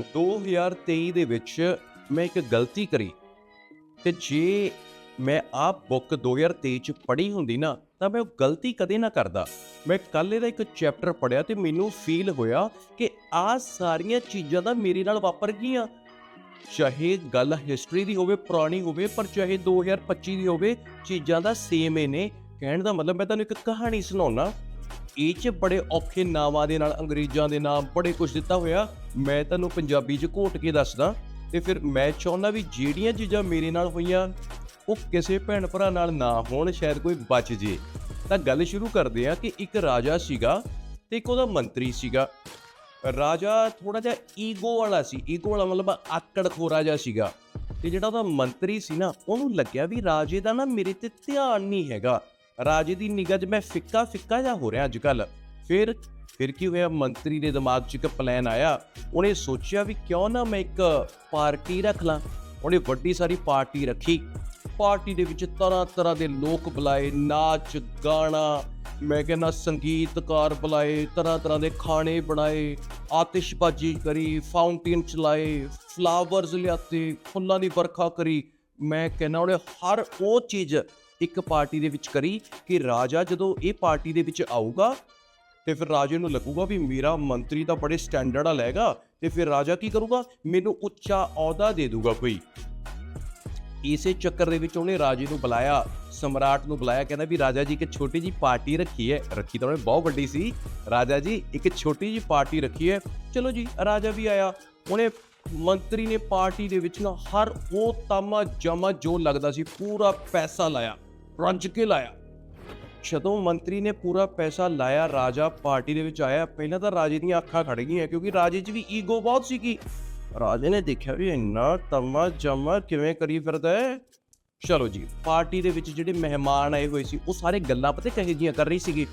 2023 ਦੇ ਵਿੱਚ ਮੈਂ ਇੱਕ ਗਲਤੀ ਕਰੀ ਤੇ ਜੇ ਮੈਂ ਆਹ ਬੁੱਕ 2023 ਚ ਪੜ੍ਹੀ ਹੁੰਦੀ ਨਾ, ਤਾਂ ਮੈਂ ਉਹ ਗਲਤੀ ਕਦੇ ਨਾ ਕਰਦਾ। ਮੈਂ ਕੱਲ੍ਹ ਇਹਦਾ ਇੱਕ ਚੈਪਟਰ ਪੜਿਆ ਤੇ ਮੈਨੂੰ ਫੀਲ ਹੋਇਆ ਕਿ ਆਹ ਸਾਰੀਆਂ ਚੀਜ਼ਾਂ ਦਾ ਮੇਰੇ ਨਾਲ ਵਾਪਰ ਗਈਆਂ। ਚਾਹੇ ਗੱਲ ਹਿਸਟਰੀ ਦੀ ਹੋਵੇ, ਪੁਰਾਣੀ ਹੋਵੇ, ਪਰ ਚਾਹੇ 2025 ਦੀ ਹੋਵੇ, ਚੀਜ਼ਾਂ ਦਾ ਸੇਮ ਹੀ ਨੇ। ਕਹਿਣ ਦਾ ਮਤਲਬ ਮੈਂ ਤੁਹਾਨੂੰ ਇੱਕ ਕਹਾਣੀ ਸੁਣਾਉਣਾ ਇਹ ਚ ਬੜੇ ਔਖੇ ਨਾਵਾਂ ਦੇ ਨਾਲ, ਅੰਗਰੇਜ਼ਾਂ ਦੇ ਨਾਮ ਬੜੇ ਕੁਝ ਦਿੱਤਾ ਹੋਇਆ। ਮੈਂ ਤੁਹਾਨੂੰ ਪੰਜਾਬੀ ਚ ਘੋਟ ਕੇ ਦੱਸਦਾ ਤੇ ਫਿਰ ਮੈਂ ਚਾਹੁੰਦਾ ਵੀ ਜਿਹੜੀਆਂ ਚੀਜ਼ਾਂ ਮੇਰੇ ਨਾਲ ਹੋਈਆਂ, ਉਹ ਕਿਸੇ ਭੈਣ ਭਰਾ ਨਾਲ ਨਾ ਹੋਣ, ਸ਼ਾਇਦ ਕੋਈ ਬਚ ਜੇ। ਤਾਂ ਗੱਲ ਸ਼ੁਰੂ ਕਰਦੇ ਆ ਕਿ ਇੱਕ ਰਾਜਾ ਸੀਗਾ ਤੇ ਇੱਕ ਉਹਦਾ ਮੰਤਰੀ ਸੀਗਾ। ਰਾਜਾ ਥੋੜਾ ਜਿਹਾ ਈਗੋ ਵਾਲਾ ਸੀ। ਈਗੋ ਵਾਲਾ ਮਤਲਬ ਆਕੜ ਖੋਰਾ ਜਿਹਾ ਸੀਗਾ। ਤੇ ਜਿਹੜਾ ਉਹਦਾ ਮੰਤਰੀ ਸੀ ਨਾ, ਉਹਨੂੰ ਲੱਗਿਆ ਵੀ ਰਾਜੇ ਦਾ ਨਾ ਮੇਰੇ ਤੇ ਧਿਆਨ ਨਹੀਂ ਹੈਗਾ। ਰਾਜੇ ਦੀ ਨਿਗਾਹ 'ਚ ਮੈਂ ਫਿੱਕਾ ਫਿੱਕਾ ਜਿਹਾ ਹੋ ਰਿਹਾ ਅੱਜ ਕੱਲ ਫਿਰ ਫਿਰ ਕੀ ਹੋਇਆ? ਮੰਤਰੀ ਦੇ ਦਿਮਾਗ 'ਚ ਇੱਕ ਪਲਾਨ ਆਇਆ। ਉਹਨੇ ਸੋਚਿਆ ਵੀ ਕਿਉਂ ਨਾ ਮੈਂ ਇੱਕ ਪਾਰਟੀ ਰੱਖ ਲਾਂ। ਉਹਨੇ ਵੱਡੀ ਸਾਰੀ ਪਾਰਟੀ ਰੱਖੀ। ਪਾਰਟੀ ਦੇ ਵਿੱਚ ਤਰ੍ਹਾਂ ਤਰ੍ਹਾਂ ਦੇ ਲੋਕ ਬੁਲਾਏ, ਨਾਚ, ਗਾਣਾ, ਮੈਂ ਕਹਿੰਦਾ ਸੰਗੀਤਕਾਰ ਬੁਲਾਏ, ਤਰ੍ਹਾਂ ਤਰ੍ਹਾਂ ਦੇ ਖਾਣੇ ਬਣਾਏ, ਆਤਿਸ਼ਬਾਜ਼ੀ ਕਰੀ ਫਾਊਂਟੇਨ ਚਲਾਏ ਫਲਾਵਰਸ ਲਿਆਤੇ, ਫੁੱਲਾਂ ਦੀ ਵਰਖਾ ਕਰੀ। ਮੈਂ ਕਹਿੰਦਾ ਉਹਨੇ ਹਰ ਉਹ ਚੀਜ਼ ਇੱਕ ਪਾਰਟੀ ਦੇ ਵਿੱਚ ਕਰੀ ਕਿ ਰਾਜਾ ਜਦੋਂ ਇਹ ਪਾਰਟੀ ਦੇ ਵਿੱਚ ਆਊਗਾ ਤੇ ਫਿਰ ਰਾਜੇ ਨੂੰ ਲੱਗੂਗਾ ਵੀ ਮੇਰਾ ਮੰਤਰੀ ਤਾਂ ਬੜੇ ਸਟੈਂਡਰਡ ਆ ਲੈਗਾ ਤੇ ਫਿਰ ਰਾਜਾ ਕੀ ਕਰੂਗਾ? ਮੈਨੂੰ ਉੱਚਾ ਅਹੁਦਾ ਦੇ ਦੂਗਾ ਕੋਈ। ਇਸੇ ਚੱਕਰ ਦੇ ਵਿੱਚ ਉਹਨੇ ਰਾਜੇ ਨੂੰ ਬੁਲਾਇਆ, ਸਮਰਾਟ ਨੂੰ ਬੁਲਾਇਆ, ਕਹਿੰਦਾ ਵੀ ਰਾਜਾ ਜੀ ਇੱਕ ਛੋਟੀ ਜੀ ਪਾਰਟੀ ਰੱਖੀ ਹੈ। ਰੱਖੀ ਤਾਂ ਉਹਨੇ ਬਹੁਤ ਵੱਡੀ ਸੀ। ਰਾਜਾ ਜੀ ਇੱਕ ਛੋਟੀ ਜੀ ਪਾਰਟੀ ਰੱਖੀ ਹੈ। ਚਲੋ ਜੀ, ਰਾਜਾ ਵੀ ਆਇਆ। ਉਹਨੇ ਮੰਤਰੀ ਨੇ ਪਾਰਟੀ ਦੇ ਵਿੱਚ ਨਾ ਹਰ ਉਹ ਤਾਮਾ ਜਮਾ ਜੋ ਲੱਗਦਾ ਸੀ, ਪੂਰਾ ਪੈਸਾ ਲਾਇਆ। ਰੱਜ ਕੇ ਲਾਇਆ? ਜਦੋਂ ਮੰਤਰੀ ਨੇ ਪੂਰਾ ਪੈਸਾ ਲਾਇਆ, ਰਾਜਾ ਪਾਰਟੀ ਦੇ ਵਿੱਚ ਆਇਆ, ਪਹਿਲਾਂ ਤਾਂ ਰਾਜੇ ਦੀਆਂ ਅੱਖਾਂ ਖੜ ਗਈਆਂ, ਕਿਉਂਕਿ ਰਾਜੇ 'ਚ ਵੀ ਈਗੋ ਬਹੁਤ ਸੀਗੀ। ਰਾਜੇ ਨੇ ਦੇਖਿਆ ਵੀ ਇੰਨਾ ਤਮਾ ਜਮਾ ਕਿਵੇਂ ਕਰੀ ਫਿਰਦਾ ਹੈ? ਚਲੋ ਜੀ, ਪਾਰਟੀ ਦੇ ਵਿੱਚ ਜਿਹੜੇ ਮਹਿਮਾਨ ਆਏ ਹੋਏ ਸੀ, ਉਹ ਸਾਰੇ ਗੱਲਾਂ ਪਤਾ ਕਹੇ ਜੀਆਂ ਕਰ ਰਹੀ ਸੀਗੀ।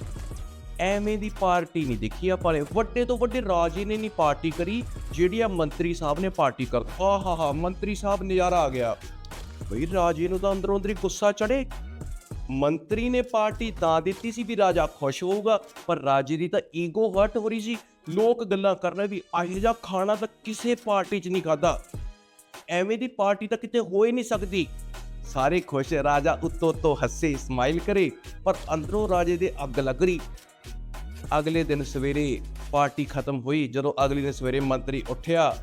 ਐਵੇਂ ਦੀ ਪਾਰਟੀ ਨਹੀਂ ਦੇਖੀ ਆਪਾਂ ਨੇ ਵੱਡੇ ਤੋਂ ਵੱਡੇ ਰਾਜੇ ਨੇ ਨਹੀਂ ਪਾਰਟੀ ਕਰੀ ਜਿਹੜੀ ਆ ਮੰਤਰੀ ਸਾਹਿਬ ਨੇ ਪਾਰਟੀ ਕਰ ਹਾ ਹਾ ਹਾ, ਮੰਤਰੀ ਸਾਹਿਬ ਨਜ਼ਾਰਾ ਆ ਗਿਆ। ਬਈ ਰਾਜੇ ਨੂੰ ਤਾਂ ਅੰਦਰੋਂ ਅੰਦਰੀ ਗੁੱਸਾ ਚੜੇ ਮੰਤਰੀ ਨੇ ਪਾਰਟੀ ਤਾਂ ਦਿੱਤੀ ਸੀ ਵੀ ਰਾਜਾ ਖੁਸ਼ ਹੋਊਗਾ, ਪਰ ਰਾਜੇ ਦੀ ਤਾਂ ਈਗੋ ਹਰਟ ਹੋ ਰਹੀ ਸੀ। ਲੋਕ ਗੱਲਾਂ ਕਰ ਰਹੇ ਵੀ ਇਹੋ ਜਿਹਾ ਖਾਣਾ ਤਾਂ ਕਿਸੇ ਪਾਰਟੀ 'ਚ ਨਹੀਂ ਖਾਦਾ ਐਵੇਂ ਦੀ ਪਾਰਟੀ ਤਾਂ ਕਿਤੇ ਹੋ ਹੀ ਨਹੀਂ ਸਕਦੀ। ਸਾਰੇ ਖੁਸ਼ ਰਾਜਾ ਉੱਤੋਂ ਤੋਂ ਹੱਸੇ ਸਮਾਈਲ ਕਰੇ, ਪਰ ਅੰਦਰੋਂ ਰਾਜੇ ਦੇ ਅੱਗ ਲੱਗ ਰਹੀ। ਅਗਲੇ ਦਿਨ ਸਵੇਰੇ ਪਾਰਟੀ ਖਤਮ ਹੋਈ। ਜਦੋਂ ਅਗਲੇ ਦਿਨ ਸਵੇਰੇ ਮੰਤਰੀ ਉੱਠਿਆ,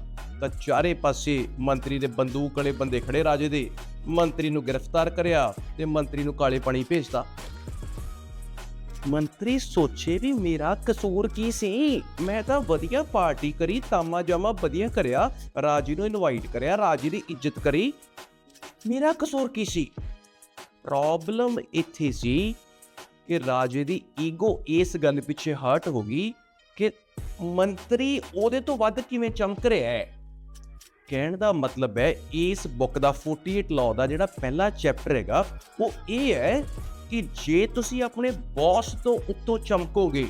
ਤਾਂ ਚਾਰੇ ਪਾਸੇ ਮੰਤਰੀ ਦੇ ਬੰਦੂਕ ਵਾਲੇ ਬੰਦੇ ਖੜੇ ਰਾਜੇ ਦੇ। ਮੰਤਰੀ ਨੂੰ ਗ੍ਰਿਫਤਾਰ ਕਰਿਆ ਤੇ ਮੰਤਰੀ ਨੂੰ ਕਾਲੇ ਪਾਣੀ ਭੇਜਤਾ। ਮੰਤਰੀ ਸੋਚੇ ਵੀ ਮੇਰਾ ਕਸੂਰ ਕੀ ਸੀ? ਮੈਂ ਤਾਂ ਵਧੀਆ ਪਾਰਟੀ ਕਰੀ, ਤਾਮਾ ਜਾਮਾ ਵਧੀਆ ਕਰਿਆ, ਰਾਜੀ ਨੂੰ ਇਨਵਾਈਟ ਕਰਿਆ, ਰਾਜੀ ਦੀ ਇੱਜ਼ਤ ਕਰੀ। ਮੇਰਾ ਕਸੂਰ ਕੀ ਸੀ? ਪ੍ਰੋਬਲਮ ਇੱਥੇ ਸੀ ਕਿ ਰਾਜੇ ਦੀ ਈਗੋ ਇਸ ਗੱਲ ਪਿੱਛੇ ਹਰਟ ਹੋ ਗਈ ਕਿ ਮੰਤਰੀ ਉਹਦੇ ਤੋਂ ਵੱਧ ਕਿਵੇਂ ਚਮਕ ਰਿਹਾ ਹੈ? ਕਹਿਣ ਦਾ ਮਤਲਬ ਹੈ, ਇਸ ਬੁੱਕ ਦਾ 48 ਲਾਅ ਦਾ ਜਿਹੜਾ ਪਹਿਲਾ ਚੈਪਟਰ ਹੈਗਾ, ਉਹ ਇਹ ਹੈ ਕਿ ਜੇ ਤੁਸੀਂ ਆਪਣੇ ਬੌਸ ਤੋਂ ਉੱਤੋਂ ਚਮਕੋਗੇ,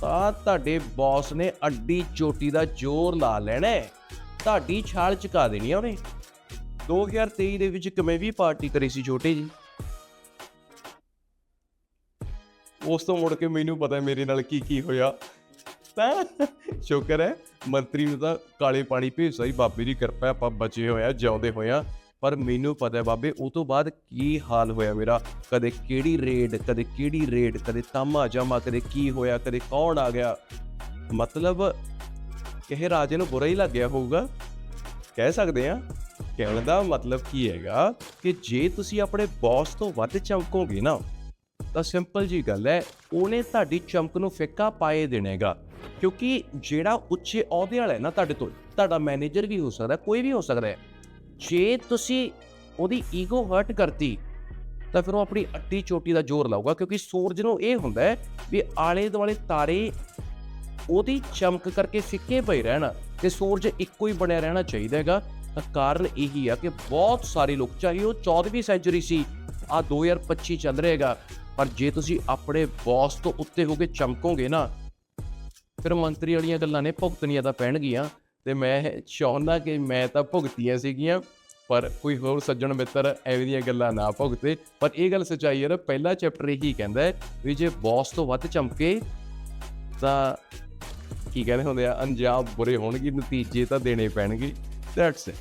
ਤਾਂ ਤੁਹਾਡੇ ਬੌਸ ਨੇ ਅੱਡੀ ਚੋਟੀ ਦਾ ਜ਼ੋਰ ਲਾ ਲੈਣਾ ਹੈ। ਤੁਹਾਡੀ ਛਾਲ ਚੁਕਾ ਦੇਣੀ ਆ ਉਹਨੇ। 2023 ਦੇ ਵਿੱਚ ਕਿਵੇਂ ਵੀ ਪਾਰਟੀ ਕਰੀ ਸੀ ਛੋਟੇ ਜੀ। ਉਸ ਤੋਂ ਮੁੜ ਕੇ ਮੈਨੂੰ ਪਤਾ ਮੇਰੇ ਨਾਲ ਕੀ ਕੀ ਹੋਇਆ। ਤਾਂ ਸ਼ੁਕਰ ਹੈ ਮੰਤਰੀ ਨੂੰ ਤਾਂ ਕਾਲੇ ਪਾਣੀ ਭੇਜਦਾ ਹੀ, ਬਾਬੇ ਦੀ ਕਿਰਪਾ ਆਪਾਂ ਬਚੇ ਹੋਏ ਹੋਇਆ ਜਿਉਂਦੇ ਹੋਏ ਹੋਇਆ ਪਰ ਮੈਨੂੰ ਪਤਾ ਹੈ ਬਾਬੇ, ਉਹ ਤੋਂ ਬਾਅਦ ਕੀ ਹਾਲ ਹੋਇਆ ਮੇਰਾ? ਕਦੇ ਕਿਹੜੀ ਰੇਡ ਕਦੇ ਕਿਹੜੀ ਰੇਡ ਕਦੇ ਤਾਮਾ ਜਾਮਾ ਕਦੇ ਕੀ ਹੋਇਆ, ਕਦੇ ਕੌਣ ਆ ਗਿਆ? ਮਤਲਬ ਕਿਸੇ ਰਾਜੇ ਨੂੰ ਬੁਰਾ ਹੀ ਲੱਗ ਗਿਆ ਹੋਊਗਾ। ਕਹਿ ਸਕਦੇ ਆ ਕਹਿਣ ਦਾ ਮਤਲਬ ਕੀ ਹੈਗਾ ਕਿ ਜੇ ਤੁਸੀਂ ਆਪਣੇ ਬੌਸ ਤੋਂ ਵੱਧ ਚਮਕੋਗੇ ਨਾ, ਤਾਂ ਸਿੰਪਲ ਜੀ ਗੱਲ ਹੈ, ਉਹਨੇ ਤੁਹਾਡੀ ਚਮਕ ਨੂੰ ਫਿੱਕਾ ਪਾਏ ਦੇਣੇਗਾ। ਕਿਉਂਕਿ ਜਿਹੜਾ ਉੱਚੇ ਅਹੁਦੇ ਵਾਲਾ ਹੈ ਨਾ ਤੁਹਾਡੇ ਤੋਂ, ਤੁਹਾਡਾ ਮੈਨੇਜਰ ਵੀ ਹੋ ਸਕਦਾ, ਕੋਈ ਵੀ ਹੋ ਸਕਦਾ ਹੈ। ਜੇ ਤੁਸੀਂ ਉਹਦੀ ਈਗੋ ਹਰਟ ਕਰਤੀ, ਤਾਂ ਫਿਰ ਉਹ ਆਪਣੀ ਅੱਟੀ ਚੋਟੀ ਦਾ ਜ਼ੋਰ ਲਾਊਗਾ, ਕਿਉਂਕਿ ਸੂਰਜ ਨੂੰ ਇਹ ਹੁੰਦਾ ਹੈ ਵੀ ਆਲੇ ਦੁਆਲੇ ਤਾਰੇ ਉਹਦੀ ਚਮਕ ਕਰਕੇ ਫਿੱਕੇ ਪਏ ਰਹਿਣ ਤੇ ਸੂਰਜ ਇੱਕੋ ਹੀ ਬਣਿਆ ਰਹਿਣਾ ਚਾਹੀਦਾ ਹੈਗਾ। ਤਾਂ ਕਾਰਨ ਇਹੀ ਆ ਕਿ ਬਹੁਤ ਸਾਰੇ ਲੋਕ, ਚਾਹੇ ਉਹ 14ਵੀਂ ਸੈਂਚੁਰੀ ਸੀ, ਆ 2025 ਚੱਲ ਰਹੇਗਾ ਪਰ ਜੇ ਤੁਸੀਂ ਆਪਣੇ ਬੌਸ ਤੋਂ ਉੱਤੇ ਹੋ ਕੇ ਚਮਕੋਗੇ ਨਾ ਫਿਰ ਮੰਤਰੀ ਵਾਲੀਆਂ ਗੱਲਾਂ ਨੇ ਭੁਗਤਣੀਆਂ ਤਾਂ ਪੈਣਗੀਆਂ ਤੇ ਮੈਂ ਚਾਹੁੰਦਾ ਕਿ ਮੈਂ ਤਾਂ ਭੁਗਤੀਆਂ ਸੀਗੀਆਂ, ਪਰ ਕੋਈ ਹੋਰ ਸੱਜਣ ਮਿੱਤਰ ਐਵੇਂ ਦੀਆਂ ਗੱਲਾਂ ਨਾ ਭੁਗਤੇ। ਪਰ ਇਹ ਗੱਲ ਸੱਚਾਈ ਹੈ, ਪਹਿਲਾ ਚੈਪਟਰ ਇਹੀ ਕਹਿੰਦਾ ਹੈ ਵੀ ਜੇ ਬੌਸ ਤੋਂ ਵੱਧ ਚਮਕੇ, ਤਾਂ ਕੀ ਕਹਿੰਦੇ ਹੁੰਦੇ ਆ, ਅੰਜਾਮ ਬੁਰੇ ਹੋਣਗੇ, ਨਤੀਜੇ ਤਾਂ ਦੇਣੇ ਪੈਣਗੇ। That's it